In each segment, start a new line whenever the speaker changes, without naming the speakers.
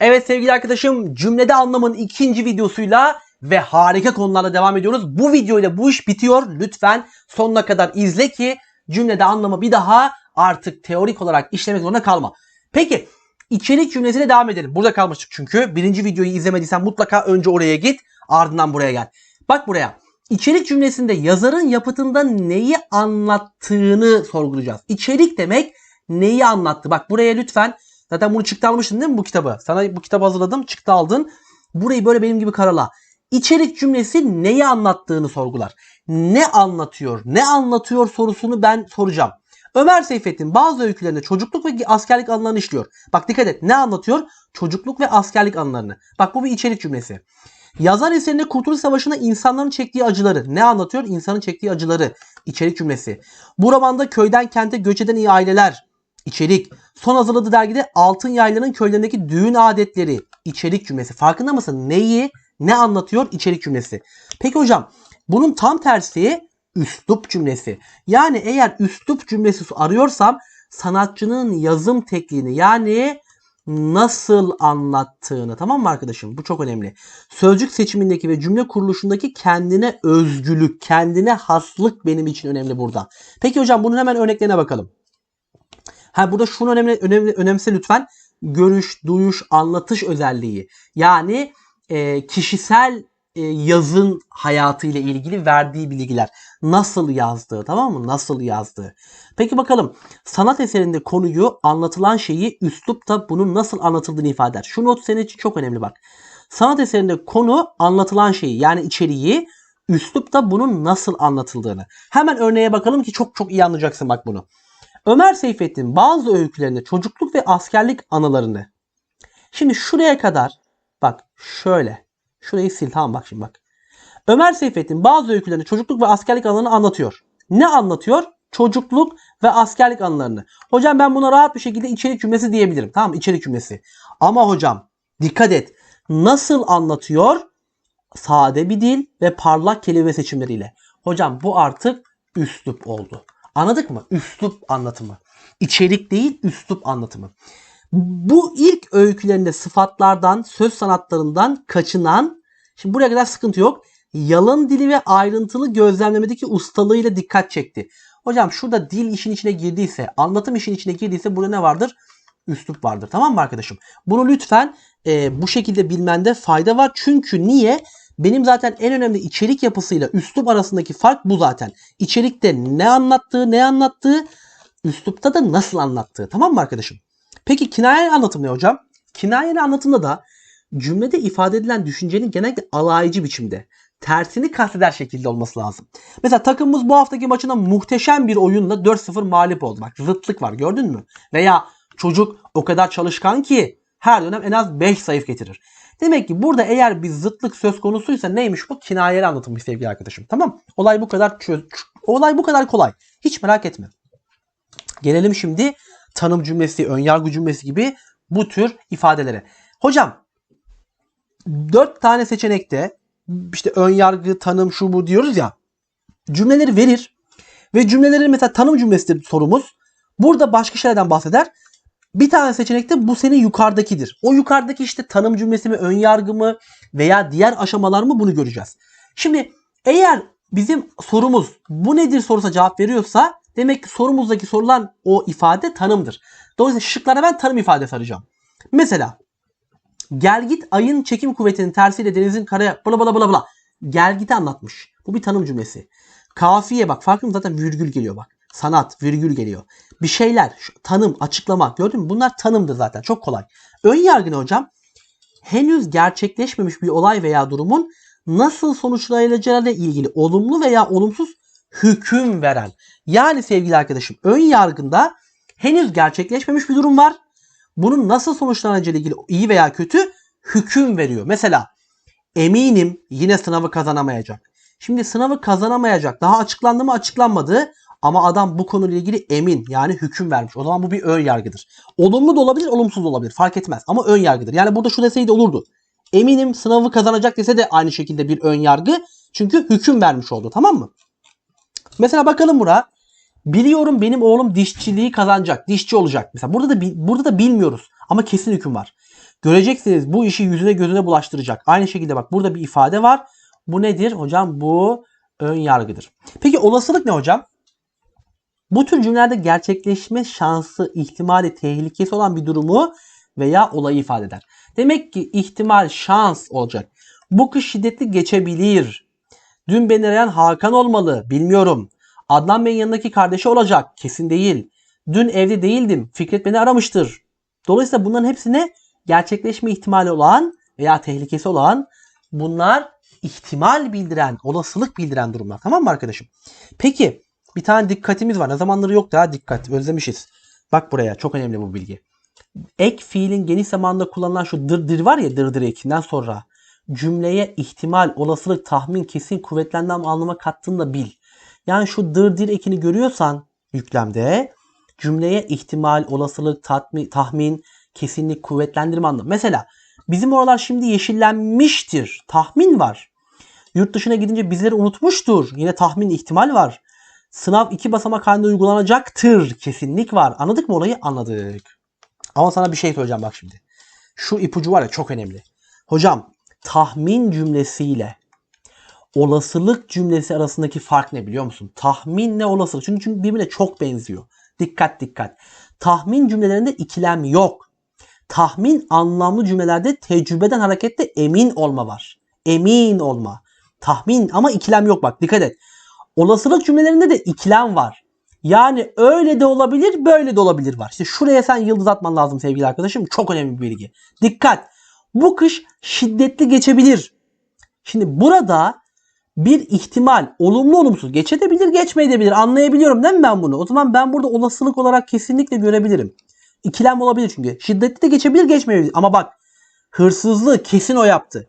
Evet sevgili arkadaşım cümlede anlamın ikinci videosuyla ve harika konularla devam ediyoruz. Bu videoyla bu iş bitiyor. Lütfen sonuna kadar izle ki cümlede anlamı bir daha artık teorik olarak işlemek zorunda kalma. Peki içerik cümlesine devam edelim. Burada kalmıştık çünkü. Birinci videoyu izlemediysen mutlaka önce oraya git ardından buraya gel. Bak buraya. İçerik cümlesinde yazarın yapıtında neyi anlattığını sorgulayacağız. İçerik demek neyi anlattı. Bak buraya lütfen Zaten bunu çıktı almıştın değil mi bu kitabı? Sana bu kitabı hazırladım çıktı aldın. Burayı böyle benim gibi karala. İçerik cümlesi neyi anlattığını sorgular. Ne anlatıyor? Ne anlatıyor sorusunu ben soracağım. Ömer Seyfettin bazı öykülerinde çocukluk ve askerlik anılarını işliyor. Bak dikkat et. Ne anlatıyor? Çocukluk ve askerlik anılarını. Bak bu bir içerik cümlesi. Yazar eserinde Kurtuluş Savaşı'nda insanların çektiği acıları. Ne anlatıyor? İnsanın çektiği acıları. İçerik cümlesi. Bu romanda köyden kente göç eden iyi aileler. İçerik. Son hazırladığı dergide Altın Yaylı'nın köylerindeki düğün adetleri. içerik cümlesi. Farkında mısın? Neyi, ne anlatıyor? içerik cümlesi. Peki hocam bunun tam tersi üslup cümlesi. Yani eğer üslup cümlesi arıyorsam sanatçının yazım tekniğini yani nasıl anlattığını tamam mı arkadaşım? Bu çok önemli. Sözcük seçimindeki ve cümle kuruluşundaki kendine özgülük, kendine haslık benim için önemli burada. Peki hocam bunun hemen örneklerine bakalım. Ha burada şunu önemli, önemli önemse lütfen. Görüş, duyuş, anlatış özelliği. Yani e, kişisel e, yazın hayatıyla ilgili verdiği bilgiler. Nasıl yazdığı tamam mı? Nasıl yazdığı. Peki bakalım sanat eserinde konuyu anlatılan şeyi üslupta bunun nasıl anlatıldığını ifade eder. Şu not senin için çok önemli bak. Sanat eserinde konu anlatılan şeyi yani içeriği üslupta bunun nasıl anlatıldığını. Hemen örneğe bakalım ki çok çok iyi anlayacaksın bak bunu. Ömer Seyfettin bazı öykülerinde çocukluk ve askerlik anılarını. Şimdi şuraya kadar bak şöyle. Şurayı sil tamam bak şimdi bak. Ömer Seyfettin bazı öykülerinde çocukluk ve askerlik anılarını anlatıyor. Ne anlatıyor? Çocukluk ve askerlik anılarını. Hocam ben buna rahat bir şekilde içerik cümlesi diyebilirim. Tamam içerik cümlesi. Ama hocam dikkat et. Nasıl anlatıyor? Sade bir dil ve parlak kelime seçimleriyle. Hocam bu artık üslup oldu. Anladık mı? Üslup anlatımı. İçerik değil, üslup anlatımı. Bu ilk öykülerinde sıfatlardan, söz sanatlarından kaçınan, şimdi buraya kadar sıkıntı yok. Yalın dili ve ayrıntılı gözlemlemedeki ustalığıyla dikkat çekti. Hocam şurada dil işin içine girdiyse, anlatım işin içine girdiyse burada ne vardır? Üslup vardır. Tamam mı arkadaşım? Bunu lütfen e, bu şekilde bilmende fayda var. Çünkü niye? Benim zaten en önemli içerik yapısıyla üslup arasındaki fark bu zaten. İçerikte ne anlattığı, ne anlattığı, üslupta da nasıl anlattığı. Tamam mı arkadaşım? Peki kinayeli anlatım ne hocam? Kinayeli anlatımda da cümlede ifade edilen düşüncenin genellikle alaycı biçimde, tersini kasteder şekilde olması lazım. Mesela takımımız bu haftaki maçına muhteşem bir oyunla 4-0 mağlup oldu. Bak zıtlık var gördün mü? Veya çocuk o kadar çalışkan ki her dönem en az 5 sayf getirir. Demek ki burada eğer bir zıtlık söz konusuysa neymiş bu? Kinayeli anlatılmış sevgili arkadaşım. Tamam? Olay bu kadar çöz olay bu kadar kolay. Hiç merak etme. Gelelim şimdi tanım cümlesi, önyargı cümlesi gibi bu tür ifadelere. Hocam dört tane seçenekte işte önyargı, tanım, şu bu diyoruz ya. Cümleleri verir. Ve cümlelerin mesela tanım cümlesidir sorumuz. Burada başka şeylerden bahseder. Bir tane seçenekte bu senin yukarıdakidir. O yukarıdaki işte tanım cümlesi mi, ön yargı mı veya diğer aşamalar mı bunu göreceğiz. Şimdi eğer bizim sorumuz bu nedir sorusa cevap veriyorsa demek ki sorumuzdaki sorulan o ifade tanımdır. Dolayısıyla şıklara ben tanım ifadesi arayacağım. Mesela gel git ayın çekim kuvvetinin tersiyle denizin karaya bla bla bla bla. Gel giti anlatmış. Bu bir tanım cümlesi. Kafiye bak farkında zaten virgül geliyor bak. Sanat, virgül geliyor. Bir şeyler, tanım, açıklama. Gördün mü? Bunlar tanımdır zaten. Çok kolay. Ön yargı ne hocam? Henüz gerçekleşmemiş bir olay veya durumun nasıl sonuçlanacağıyla ilgili olumlu veya olumsuz hüküm veren. Yani sevgili arkadaşım ön yargında henüz gerçekleşmemiş bir durum var. Bunun nasıl sonuçlanacağıyla ilgili iyi veya kötü hüküm veriyor. Mesela eminim yine sınavı kazanamayacak. Şimdi sınavı kazanamayacak. Daha açıklandı mı açıklanmadı. Ama adam bu konuyla ilgili emin yani hüküm vermiş. O zaman bu bir ön yargıdır. Olumlu da olabilir, olumsuz da olabilir. Fark etmez. Ama ön yargıdır. Yani burada şu deseydi olurdu. Eminim sınavı kazanacak dese de aynı şekilde bir ön yargı. Çünkü hüküm vermiş oldu. Tamam mı? Mesela bakalım bura. Biliyorum benim oğlum dişçiliği kazanacak. Dişçi olacak. Mesela burada da burada da bilmiyoruz ama kesin hüküm var. Göreceksiniz bu işi yüzüne gözüne bulaştıracak. Aynı şekilde bak burada bir ifade var. Bu nedir hocam? Bu ön yargıdır. Peki olasılık ne hocam? Bu tür cümlelerde gerçekleşme şansı, ihtimali, tehlikesi olan bir durumu veya olayı ifade eder. Demek ki ihtimal, şans olacak. Bu kış şiddetli geçebilir. Dün beni arayan Hakan olmalı. Bilmiyorum. Adnan Bey'in yanındaki kardeşi olacak. Kesin değil. Dün evde değildim. Fikret beni aramıştır. Dolayısıyla bunların hepsine gerçekleşme ihtimali olan veya tehlikesi olan bunlar ihtimal bildiren, olasılık bildiren durumlar. Tamam mı arkadaşım? Peki bir tane dikkatimiz var. Ne zamanları yok daha dikkat. Özlemişiz. Bak buraya. Çok önemli bu bilgi. Ek fiilin geniş zamanda kullanılan şu dırdır var ya dırdır ekinden sonra cümleye ihtimal, olasılık, tahmin, kesin, kuvvetlendiği anlama kattığını da bil. Yani şu dırdır ekini görüyorsan yüklemde cümleye ihtimal, olasılık, tatmi, tahmin, kesinlik, kuvvetlendirme anlamı. Mesela bizim oralar şimdi yeşillenmiştir. Tahmin var. Yurt dışına gidince bizleri unutmuştur. Yine tahmin, ihtimal var. Sınav iki basamak halinde uygulanacaktır. Kesinlik var. Anladık mı olayı? Anladık. Ama sana bir şey söyleyeceğim bak şimdi. Şu ipucu var ya çok önemli. Hocam tahmin cümlesiyle olasılık cümlesi arasındaki fark ne biliyor musun? Tahminle olasılık. Çünkü, çünkü birbirine çok benziyor. Dikkat dikkat. Tahmin cümlelerinde ikilem yok. Tahmin anlamlı cümlelerde tecrübeden hareketle emin olma var. Emin olma. Tahmin ama ikilem yok bak dikkat et. Olasılık cümlelerinde de ikilem var. Yani öyle de olabilir, böyle de olabilir var. İşte şuraya sen yıldız atman lazım sevgili arkadaşım. Çok önemli bir bilgi. Dikkat. Bu kış şiddetli geçebilir. Şimdi burada bir ihtimal olumlu olumsuz geçebilir geçmeyebilir anlayabiliyorum değil mi ben bunu? O zaman ben burada olasılık olarak kesinlikle görebilirim. İkilem olabilir çünkü. Şiddetli de geçebilir geçmeyebilir. Ama bak hırsızlığı kesin o yaptı.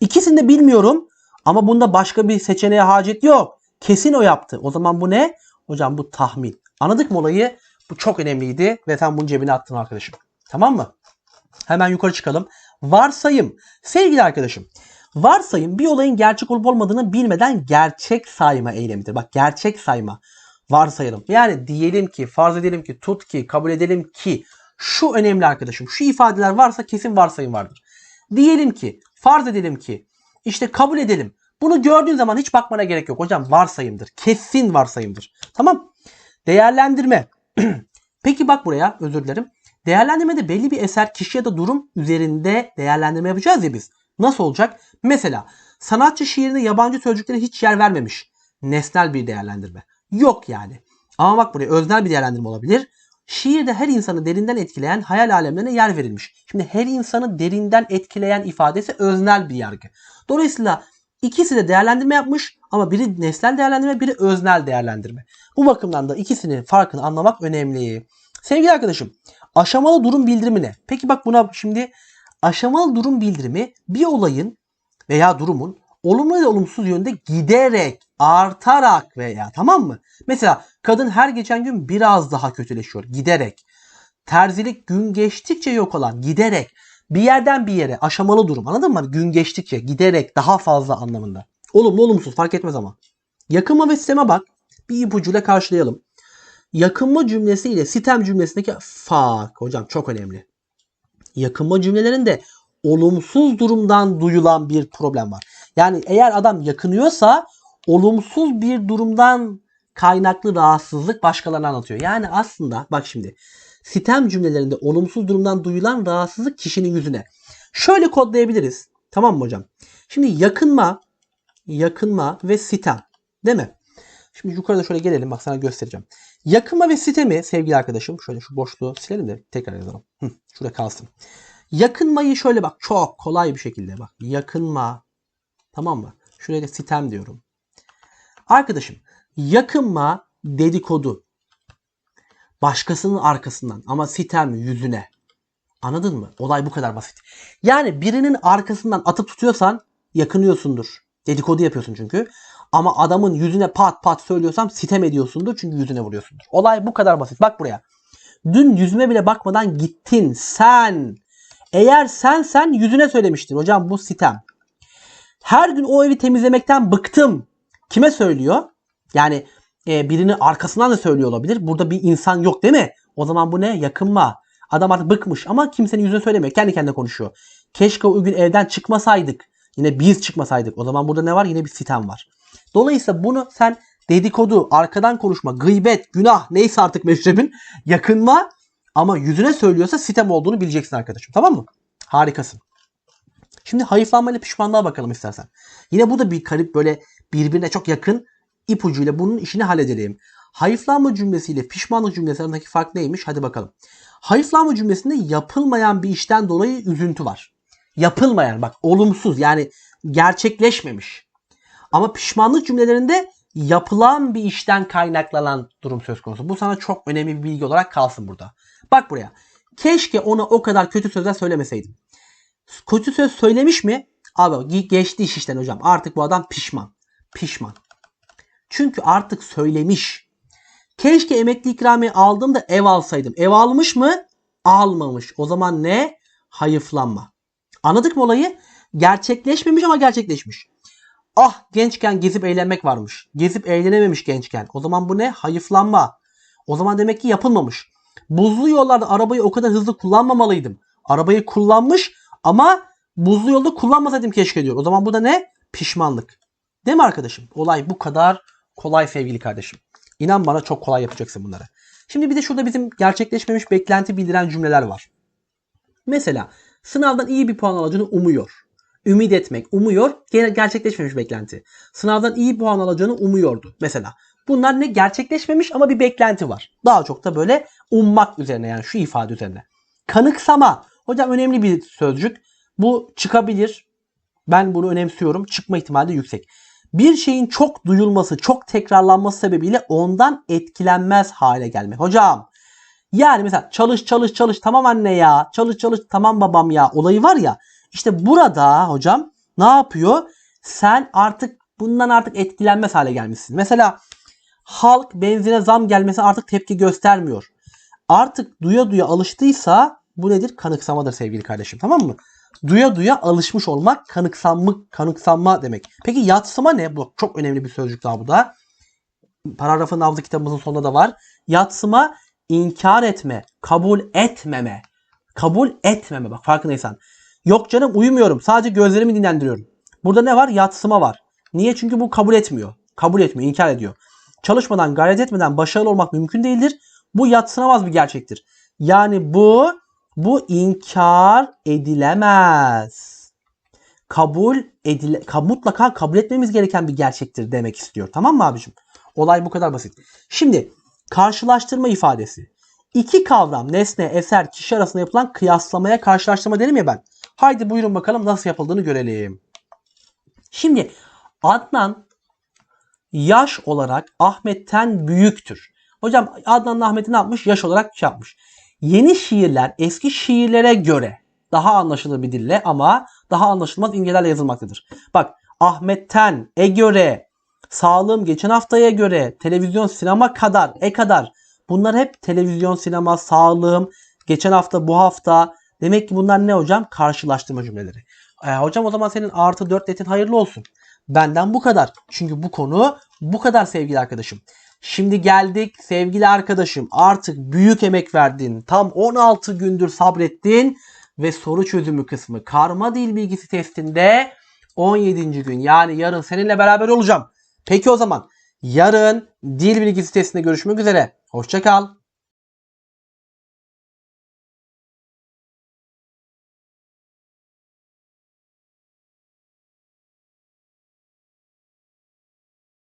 İkisini de bilmiyorum ama bunda başka bir seçeneğe hacet yok. Kesin o yaptı. O zaman bu ne? Hocam bu tahmin. Anladık mı olayı? Bu çok önemliydi ve sen bunu cebine attın arkadaşım. Tamam mı? Hemen yukarı çıkalım. Varsayım. Sevgili arkadaşım. Varsayım bir olayın gerçek olup olmadığını bilmeden gerçek sayma eylemidir. Bak gerçek sayma. Varsayalım. Yani diyelim ki, farz edelim ki, tut ki, kabul edelim ki. Şu önemli arkadaşım. Şu ifadeler varsa kesin varsayım vardır. Diyelim ki, farz edelim ki, işte kabul edelim. Bunu gördüğün zaman hiç bakmana gerek yok. Hocam varsayımdır. Kesin varsayımdır. Tamam. Değerlendirme. Peki bak buraya özür dilerim. Değerlendirmede belli bir eser, kişi ya da durum üzerinde değerlendirme yapacağız ya biz. Nasıl olacak? Mesela sanatçı şiirinde yabancı sözcüklere hiç yer vermemiş. Nesnel bir değerlendirme. Yok yani. Ama bak buraya öznel bir değerlendirme olabilir. Şiirde her insanı derinden etkileyen hayal alemlerine yer verilmiş. Şimdi her insanı derinden etkileyen ifadesi öznel bir yargı. Dolayısıyla ikisi de değerlendirme yapmış ama biri nesnel değerlendirme, biri öznel değerlendirme. Bu bakımdan da ikisinin farkını anlamak önemli. Sevgili arkadaşım, aşamalı durum bildirimi ne? Peki bak buna şimdi aşamalı durum bildirimi bir olayın veya durumun olumlu ya da olumsuz yönde giderek, artarak veya tamam mı? Mesela kadın her geçen gün biraz daha kötüleşiyor giderek. Terzilik gün geçtikçe yok olan giderek. Bir yerden bir yere aşamalı durum anladın mı? Gün geçtikçe giderek daha fazla anlamında. Olumlu olumsuz fark etmez ama. Yakınma ve sisteme bak. Bir ipucuyla karşılayalım. Yakınma cümlesi ile sitem cümlesindeki fark hocam çok önemli. Yakınma cümlelerinde olumsuz durumdan duyulan bir problem var. Yani eğer adam yakınıyorsa olumsuz bir durumdan kaynaklı rahatsızlık başkalarına anlatıyor. Yani aslında bak şimdi sitem cümlelerinde olumsuz durumdan duyulan rahatsızlık kişinin yüzüne. Şöyle kodlayabiliriz. Tamam mı hocam? Şimdi yakınma, yakınma ve sitem. Değil mi? Şimdi yukarıda şöyle gelelim. Bak sana göstereceğim. Yakınma ve sitemi sevgili arkadaşım. Şöyle şu boşluğu silelim de tekrar yazalım. Hı, şurada kalsın. Yakınmayı şöyle bak çok kolay bir şekilde bak. Yakınma. Tamam mı? Şuraya sitem diyorum. Arkadaşım yakınma dedikodu. Başkasının arkasından ama sitem yüzüne. Anladın mı? Olay bu kadar basit. Yani birinin arkasından atıp tutuyorsan yakınıyorsundur. Dedikodu yapıyorsun çünkü. Ama adamın yüzüne pat pat söylüyorsam sitem ediyorsundur çünkü yüzüne vuruyorsundur. Olay bu kadar basit. Bak buraya. Dün yüzüme bile bakmadan gittin sen. Eğer sen sen yüzüne söylemiştin. Hocam bu sitem. Her gün o evi temizlemekten bıktım. Kime söylüyor? Yani e, birinin arkasından da söylüyor olabilir. Burada bir insan yok değil mi? O zaman bu ne? Yakınma. Adam artık bıkmış ama kimsenin yüzüne söylemiyor. Kendi kendine konuşuyor. Keşke o gün evden çıkmasaydık. Yine biz çıkmasaydık. O zaman burada ne var? Yine bir sitem var. Dolayısıyla bunu sen dedikodu, arkadan konuşma, gıybet, günah neyse artık meşrebin yakınma ama yüzüne söylüyorsa sitem olduğunu bileceksin arkadaşım. Tamam mı? Harikasın. Şimdi hayıflanma ile pişmanlığa bakalım istersen. Yine bu da bir garip böyle birbirine çok yakın ipucuyla bunun işini halledelim. Hayıflanma cümlesiyle pişmanlık cümlesi arasındaki fark neymiş? Hadi bakalım. Hayıflanma cümlesinde yapılmayan bir işten dolayı üzüntü var. Yapılmayan bak olumsuz yani gerçekleşmemiş. Ama pişmanlık cümlelerinde yapılan bir işten kaynaklanan durum söz konusu. Bu sana çok önemli bir bilgi olarak kalsın burada. Bak buraya. Keşke ona o kadar kötü sözler söylemeseydim. Kötü söz söylemiş mi? Abi ge- geçti iş işten hocam. Artık bu adam pişman. Pişman. Çünkü artık söylemiş. Keşke emekli ikramiye aldığımda ev alsaydım. Ev almış mı? Almamış. O zaman ne? Hayıflanma. Anladık mı olayı? Gerçekleşmemiş ama gerçekleşmiş. Ah gençken gezip eğlenmek varmış. Gezip eğlenememiş gençken. O zaman bu ne? Hayıflanma. O zaman demek ki yapılmamış. Buzlu yollarda arabayı o kadar hızlı kullanmamalıydım. Arabayı kullanmış ama buzlu yolda kullanmasaydım keşke diyor. O zaman bu da ne? Pişmanlık. Değil mi arkadaşım? Olay bu kadar kolay sevgili kardeşim. İnan bana çok kolay yapacaksın bunları. Şimdi bir de şurada bizim gerçekleşmemiş beklenti bildiren cümleler var. Mesela sınavdan iyi bir puan alacağını umuyor. Ümit etmek, umuyor. Gerçekleşmemiş beklenti. Sınavdan iyi puan alacağını umuyordu. Mesela bunlar ne gerçekleşmemiş ama bir beklenti var. Daha çok da böyle ummak üzerine yani şu ifade üzerine. Kanıksama. Hocam önemli bir sözcük. Bu çıkabilir. Ben bunu önemsiyorum. Çıkma ihtimali yüksek. Bir şeyin çok duyulması, çok tekrarlanması sebebiyle ondan etkilenmez hale gelme. Hocam yani mesela çalış çalış çalış tamam anne ya. Çalış çalış tamam babam ya olayı var ya. İşte burada hocam ne yapıyor? Sen artık bundan artık etkilenmez hale gelmişsin. Mesela halk benzine zam gelmesi artık tepki göstermiyor. Artık duya duya alıştıysa bu nedir? Kanıksamadır sevgili kardeşim tamam mı? Duya duya alışmış olmak kanıksanma, kanıksanma demek. Peki yatsıma ne? Bu çok önemli bir sözcük daha bu da. Paragrafın nabzı kitabımızın sonunda da var. Yatsıma inkar etme, kabul etmeme. Kabul etmeme bak farkındaysan. Yok canım uyumuyorum. Sadece gözlerimi dinlendiriyorum. Burada ne var? Yatsıma var. Niye? Çünkü bu kabul etmiyor. Kabul etmiyor, inkar ediyor. Çalışmadan, gayret etmeden başarılı olmak mümkün değildir. Bu yatsınamaz bir gerçektir. Yani bu bu inkar edilemez. Kabul edile ka- mutlaka kabul etmemiz gereken bir gerçektir demek istiyor. Tamam mı abicim? Olay bu kadar basit. Şimdi karşılaştırma ifadesi. İki kavram, nesne, eser, kişi arasında yapılan kıyaslamaya karşılaştırma derim ya ben. Haydi buyurun bakalım nasıl yapıldığını görelim. Şimdi Adnan yaş olarak Ahmet'ten büyüktür. Hocam Adnan Ahmet'i ne yapmış? Yaş olarak şey yapmış. Yeni şiirler eski şiirlere göre daha anlaşılır bir dille ama daha anlaşılmaz imgelerle yazılmaktadır. Bak Ahmet'ten, e göre, sağlığım geçen haftaya göre, televizyon, sinema kadar, e kadar. Bunlar hep televizyon, sinema, sağlığım, geçen hafta, bu hafta. Demek ki bunlar ne hocam? Karşılaştırma cümleleri. E, hocam o zaman senin artı 4 netin hayırlı olsun. Benden bu kadar. Çünkü bu konu bu kadar sevgili arkadaşım. Şimdi geldik sevgili arkadaşım artık büyük emek verdin. Tam 16 gündür sabrettin ve soru çözümü kısmı karma dil bilgisi testinde 17. gün yani yarın seninle beraber olacağım. Peki o zaman yarın dil bilgisi testinde görüşmek üzere. Hoşça kal.